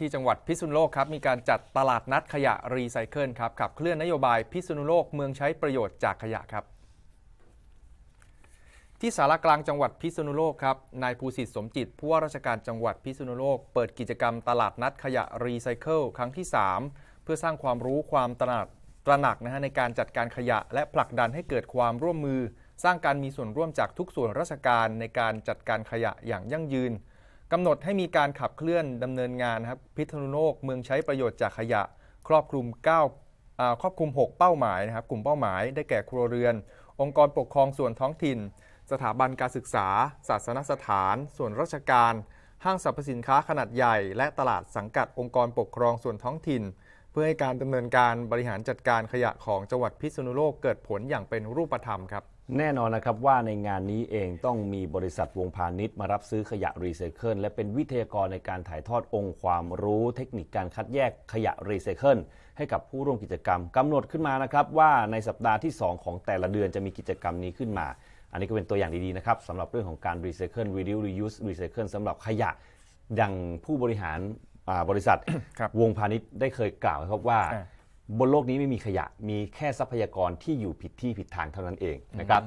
ที่จังหวัดพิษณุโลกครับมีการจัดตลาดนัดขยะรีไซเคิลครับขับเคลื่อนนโยบายพิษณุโลกเมืองใช้ประโยชน์จากขยะครับ ที่สารกลางจังหวัดพิษณุโลกครับนายภูสิทธิ์สมจิตผู้ว่าราชการจังหวัดพิษณุโลก เปิดกิจกรรมตลาดนัดขยะรีไซเคิลครั้งที่ 3 เพื่อสร้างความรู้ความตระหนักตระหนักนะฮะในการจัดการขยะ และผลักดันให้เกิดความร่วมมือ สร้างการมีส่วนร่วมจากทุกส่วนราชการในการจัดการขยะอย่างยั่งยืน กำหนดให้มีการขับเคลื่อนดำเนินงานครับพิษณุโลกเมืองใช้ประโยชน์จากขยะ ครอบคลุม 9 ครอบคลุม 6 เป้าหมายนะครับกลุ่มเป้าหมายได้แก่ครัวเรือน องค์กรปกครองส่วนท้องถิ่น สถาบันการศึกษา ศาสนสถาน ส่วนราชการ ห้างสรรพสินค้าขนาดใหญ่ และตลาดสังกัดองค์กรปกครองส่วนท้องถิ่น เพื่อให้การดำเนินการบริหารจัดการขยะของจังหวัดพิษณุโลกเกิดผลอย่างเป็นรูปธรรมครับ แน่นอนนะครับว่าในงานนี้เองต้องมีบริษัทวงพาณิชย์มารับซื้อขยะรีไซเคิลและเป็นวิทยากรในการถ่ายทอดองค์ความรู้เทคนิคการคัดแยกขยะรีไซเคิลให้กับผู้ร่วมกิจกรรมกำหนดขึ้นมานะครับว่าในสัปดาห์ที่ 2 ของแต่ละเดือนจะมีกิจกรรมนี้ขึ้นมา อันนี้ก็เป็นตัวอย่างดีๆนะครับสำหรับเรื่องของการรีไซเคิล reduce reuse recycle สำหรับขยะอย่างผู้บริหาร บริษัทครับวงพาณิชย์ได้เคยกล่าวไว้ครับว่าอ่า บนโลกนี้ไม่มีขยะมีแค่ทรัพยากรที่อยู่ผิดที่ผิดทางเท่านั้นเองนะครับ